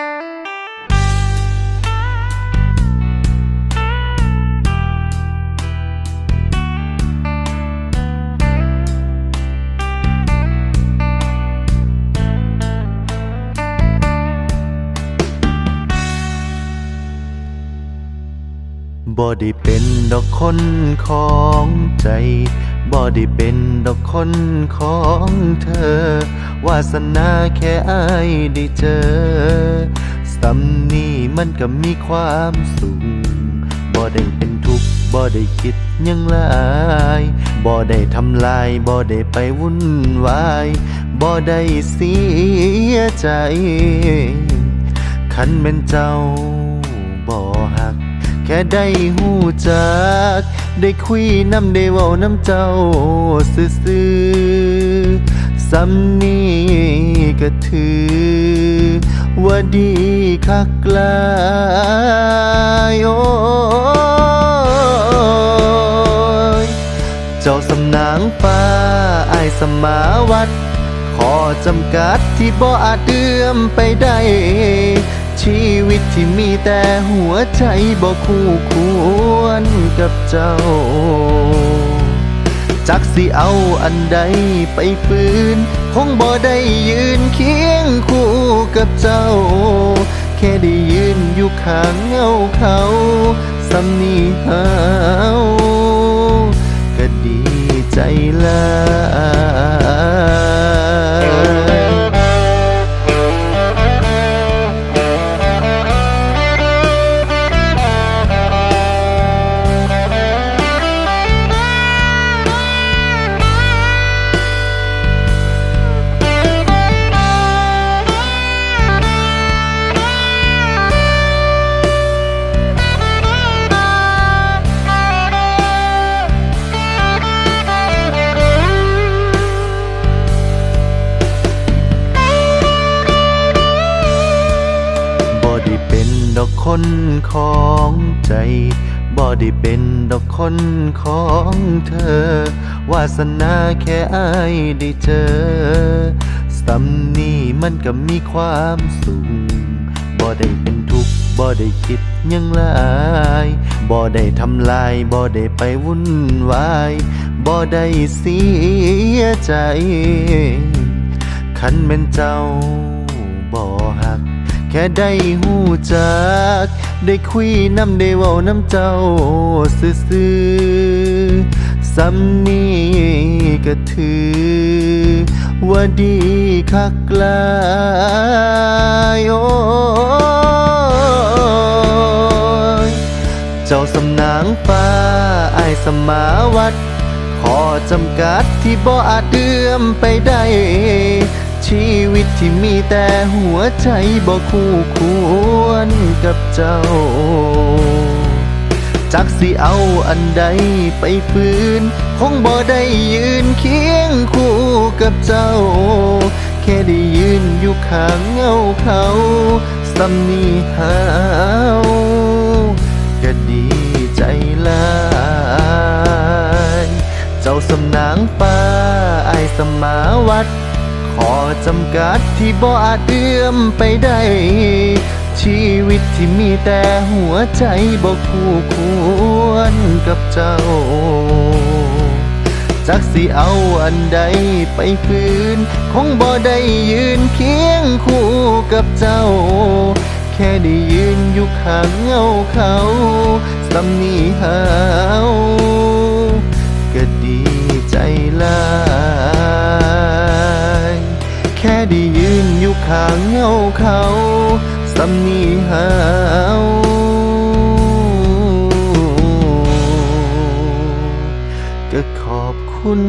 บ่ได้เป็นดอกคนของใจ บ่ได้เป็นดอกคนของเธอ วาสนาแค่อายได้เจอสำนี้มันก็มีความสุขบ่ได้เป็นทุกข์บ่ได้คิดยังลายบ่ได้ทำลายบ่ได้ไปวุ่นวายบ่ได้เสียใจ คันเป็นเจ้าบ่หัก แค่ได้หูจัก ได้คุยน้ำได้เว้าน้ำเจ้าซื่อๆสำนี้ก็ถือ ว่าดีคักหลายโอ้ยเจ้าสำนางฟ้าอายสมาวัด ขอจำกัดที่บ่อาจเดือมไปได้ ชีวิตที่มีแต่หัวใจบ่คู่ควรกับเจ้า จักสิเอาอันใดไปฝืน คงบ่ได้ยืนเคียงคู่กับเจ้า แค่ได้ยืนอยู่ข้างเงาเขาสำนีหาวก็ดีใจหลา เป็นดอกคนของใจบ่ได้เป็นดอกคนของเธอ วาสนาแค่อายได้เจอสำนี้มันก็มีความสุขบ่ได้เป็นทุกข์บ่ได้คิดยังลายบ่ได้ทำลายบ่ได้ไปวุ่นวายบ่ได้เสียใจ คันเป็นเจ้า ค่ได้หูจัก ได้คุยน้ำได้เว้าน้ำเจ้าซื่อๆสำนี้ก็ถือ ว่าดีคักลายโอ้ยเจ้าสำนางฟ้าอายสมาวัด ขอจำกัดที่บ่อาจเดือมไปได้ ชีวิตที่มีแต่หัวใจบ่คู่ควรกับเจ้า จักสิเอาอันใดไปฝืนคงบ่ได้ยืนเคียงคู่กับเจ้า แค่ได้ยืนอยู่ข้างเงาเขาสำนีหาวก็ดีใจลายเจ้าสำนางฟ้าอสมาวัด อจำกัดที่บ่อาจเอื้อมไปได้ ชีวิตที่มีแต่หัวใจบ่คู่ควรกับเจ้า จักสิเอาอันใดไปฝืน คงบ่ได้ยืนเคียงคู่กับเจ้า แค่ได้ยืนอยู่ข้างเงาเขาสำนีหาว สำนีหาวก็ขอบคุณ